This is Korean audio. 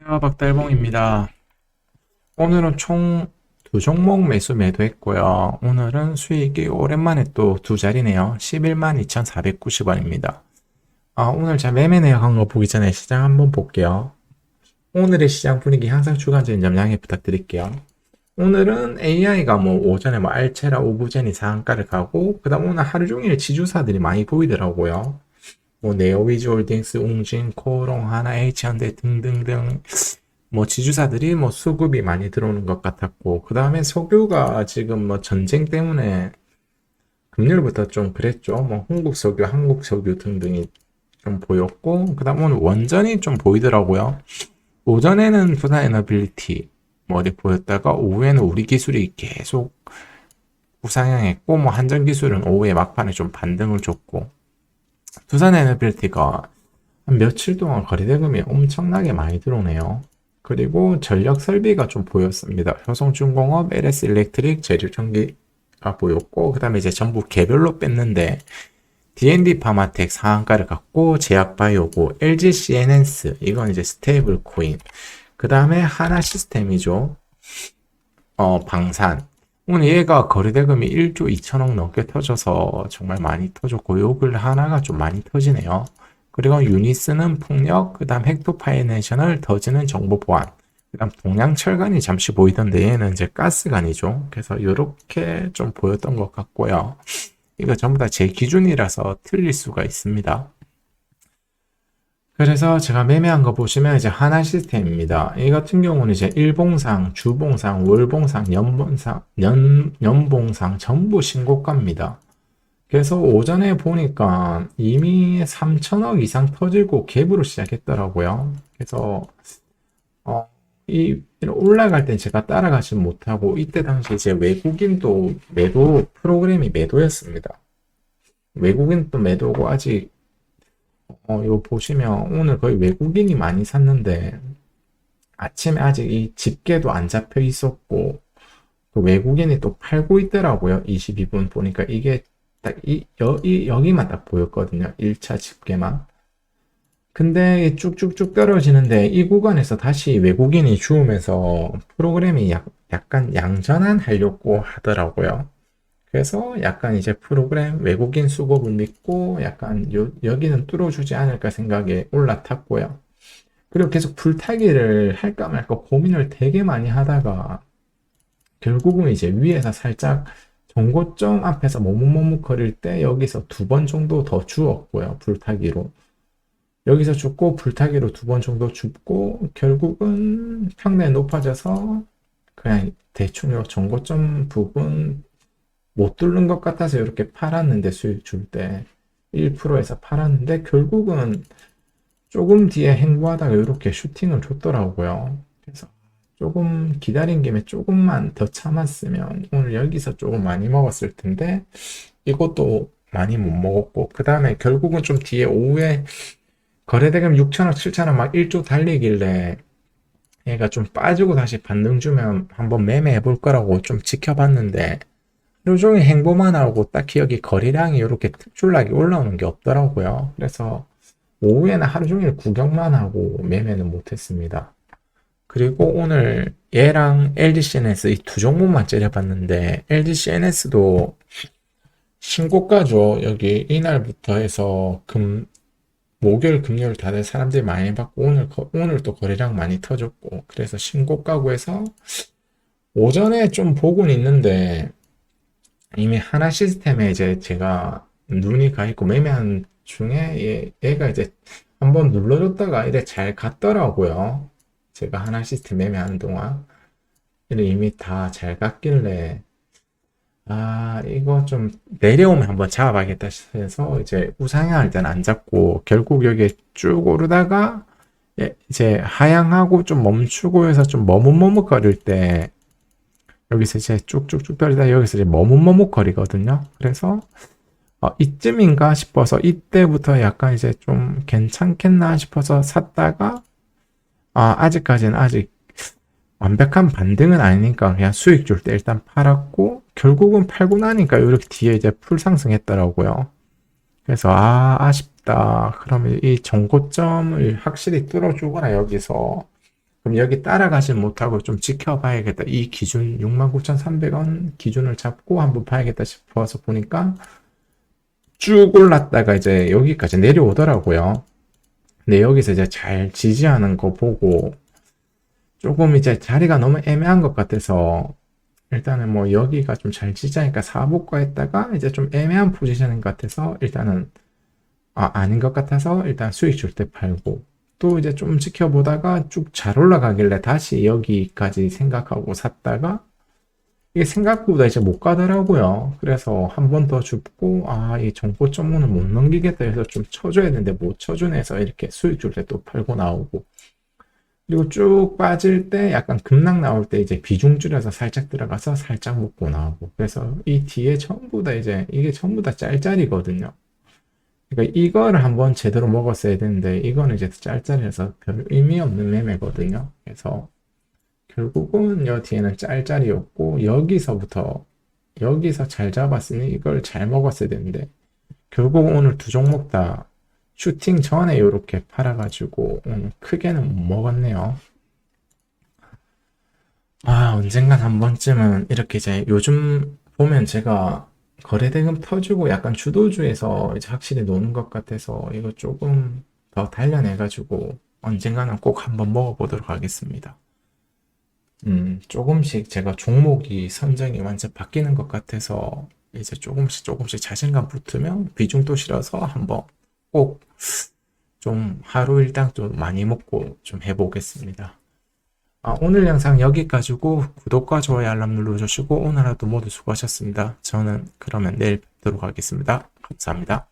안녕하세요. 박달봉입니다. 오늘은 총 두 종목 매수 매도했고요. 오늘은 수익이 오랜만에 또 두 자리네요. 11만 2,490원입니다. 아, 오늘 제가 매매 내역한 거 보기 전에 시장 한번 볼게요. 오늘의 시장 분위기 항상 주관적인 점 양해 부탁드릴게요. 오늘은 AI가 뭐 오전에 뭐 알체라 오브제니 상한가를 가고 그다음 오늘 하루 종일 지주사들이 많이 보이더라고요. 뭐 네오위즈 홀딩스, 웅진, 코롱, 하나, H현대 등등등 뭐 지주사들이 뭐 수급이 많이 들어오는 것 같았고 그 다음에 석유가 지금 뭐 전쟁 때문에 금요일부터 좀 그랬죠. 뭐 한국석유, 한국 석유 등등이 좀 보였고 그 다음 오늘 원전이 좀 보이더라고요. 오전에는 부산 에너빌리티 뭐 어디 보였다가 오후에는 우리 기술이 계속 우상향했고 뭐 한전 기술은 오후에 막판에 좀 반등을 줬고 두산 에너빌리티가 한 며칠 동안 거래대금이 엄청나게 많이 들어오네요. 그리고 전력 설비가 좀 보였습니다. 효성중공업, LS 일렉트릭, 제일전기가 보였고, 그 다음에 이제 전부 개별로 뺐는데, D&D 파마텍 상한가를 갖고, 제약바이오고, LG CNS, 이건 이제 스테이블 코인. 그 다음에 하나 시스템이죠. 어, 방산. 오늘 얘가 거래대금이 1조 2천억 넘게 터져서 정말 많이 터졌고, 요 근래 하나가 좀 많이 터지네요. 그리고 유니스는 풍력, 그 다음 헥토파이내셔널, 더즈는 정보 보안, 그 다음 동양철간이 잠시 보이던데 얘는 이제 가스관이죠. 그래서 이렇게 좀 보였던 것 같고요. 이거 전부 다 제 기준이라서 틀릴 수가 있습니다. 그래서 제가 매매한 거 보시면 이제 하나 시스템입니다. 이 같은 경우는 이제 일봉상, 주봉상, 월봉상, 연봉상, 연, 연봉상 전부 신고가입니다. 그래서 오전에 보니까 이미 3천억 이상 터지고 갭으로 시작했더라고요. 그래서 어, 이 올라갈 땐 제가 따라가지 못하고 이때 당시 이제 외국인도 매도 프로그램이 매도였습니다. 외국인도 매도고 아직 어, 이거 보시면 오늘 거의 외국인이 많이 샀는데 아침에 아직 이 집게도 안 잡혀 있었고 그 외국인이 또 팔고 있더라고요. 22분 보니까 이게 딱 이, 여기만 딱 보였거든요. 1차 집계만. 근데 쭉쭉쭉 떨어지는데 이 구간에서 다시 외국인이 주우면서 프로그램이 약, 약간 양전환 하려고 하더라고요. 그래서 약간 이제 프로그램 외국인 수급을 믿고 약간 요, 여기는 뚫어주지 않을까 생각에 올라탔고요. 그리고 계속 불타기를 할까 말까 고민을 되게 많이 하다가 결국은 이제 위에서 살짝 정고점 앞에서 머뭇머뭇거릴 때 여기서 두 번 정도 더 주었고요. 불타기로. 여기서 죽고 불타기로 두 번 정도 죽고 결국은 평내 높아져서 그냥 대충 요 정고점 부분 못 뚫는 것 같아서 이렇게 팔았는데 수익 줄 때 1%에서 팔았는데 결국은 조금 뒤에 행보하다가 이렇게 슈팅을 줬더라고요. 그래서 조금 기다린 김에 조금만 더 참았으면 오늘 여기서 조금 많이 먹었을 텐데 이것도 많이 못 먹었고 그 다음에 결국은 좀 뒤에 오후에 거래대금 6천억 7천억 막 1조 달리길래 얘가 좀 빠지고 다시 반등 주면 한번 매매해 볼 거라고 좀 지켜봤는데 종일 행보만 하고 딱히 여기 거래량이 이렇게 특출나게 올라오는 게 없더라고요. 그래서 오후에는 하루 종일 구경만 하고 매매는 못했습니다. 그리고 오늘 얘랑 LGCNS 이 두 종목만 째려봤는데 LGCNS도 신고가죠. 여기 이날부터 해서 금 목요일 금요일 다들 사람들이 많이 받고 오늘 거- 오늘 또 거래량 많이 터졌고 그래서 신고가고 해서 오전에 좀 보고는 있는데 이미 하나 시스템에 이제 제가 눈이 가 있고 매매한 중에 얘, 얘가 이제 한번 눌러줬다가 이래 잘 갔더라고요. 제가 하나 시스템 매매하는 동안 이미 다 잘 갔길래 아 이거 좀 내려오면 한번 잡아봐야겠다 해서 이제 우상향할 때는 안 잡고 결국 여기 쭉 오르다가 예, 이제 하향하고 좀 멈추고 해서 좀 머뭇머뭇거릴 때 여기서 이제 쭉쭉쭉 떨리다 여기서 이제 머뭇머뭇 거리거든요. 그래서 어, 이쯤인가 싶어서 이때부터 약간 이제 좀 괜찮겠나 싶어서 샀다가 아, 아직까지는 아직 완벽한 반등은 아니니까 그냥 수익 줄 때 일단 팔았고 결국은 팔고 나니까 이렇게 뒤에 이제 풀 상승했더라고요. 그래서 아, 아쉽다. 그러면 이 정고점을 확실히 뚫어주거나 여기서 그럼 여기 따라가지 못하고 좀 지켜봐야겠다. 이 기준 69,300원 기준을 잡고 한번 봐야겠다 싶어서 보니까 쭉 올랐다가 이제 여기까지 내려오더라고요. 근데 여기서 이제 잘 지지하는 거 보고 조금 이제 자리가 너무 애매한 것 같아서 일단은 뭐 여기가 좀 잘 지지하니까 사복과 했다가 이제 좀 애매한 포지션인 것 같아서 일단은 아, 아닌 것 같아서 일단 수익 줄 때 팔고 또 이제 좀 지켜보다가 쭉 잘 올라가길래 다시 여기까지 생각하고 샀다가 이게 생각보다 이제 못 가더라고요. 그래서 한 번 더 줍고 아, 이 정고점문을 못 넘기겠다 해서 좀 쳐줘야 되는데 못 쳐주네 해서 이렇게 수익 줄 때 또 팔고 나오고 그리고 쭉 빠질 때 약간 급락 나올 때 이제 비중 줄여서 살짝 들어가서 살짝 먹고 나오고 그래서 이 뒤에 전부 다 이제 이게 전부 다 짤짤이거든요. 그러니까 이거를 한번 제대로 먹었어야 되는데 이거는 이제 짤짤해서 별 의미 없는 매매거든요. 그래서 결국은 여 뒤에는 짤짤이었고 여기서부터 여기서 잘 잡았으니 이걸 잘 먹었어야 되는데 결국 오늘 두 종목 다 슈팅 전에 이렇게 팔아가지고 음, 크게는 못 먹었네요. 아 언젠간 한 번쯤은 이렇게 이제 요즘 보면 제가 거래대금 터주고 약간 주도주에서 이제 확실히 노는 것 같아서 이거 조금 더 단련해가지고 언젠가는 꼭 한번 먹어보도록 하겠습니다. 음, 조금씩 제가 종목이 선정이 완전 바뀌는 것 같아서 이제 조금씩 조금씩 자신감 붙으면 비중 또 실어서 한번 꼭 좀 하루 일당 좀 많이 먹고 좀 해보겠습니다. 아, 오늘 영상 여기까지고 구독과 좋아요 알람 눌러주시고 오늘 하루도 모두 수고하셨습니다. 저는 그러면 내일 뵙도록 하겠습니다. 감사합니다.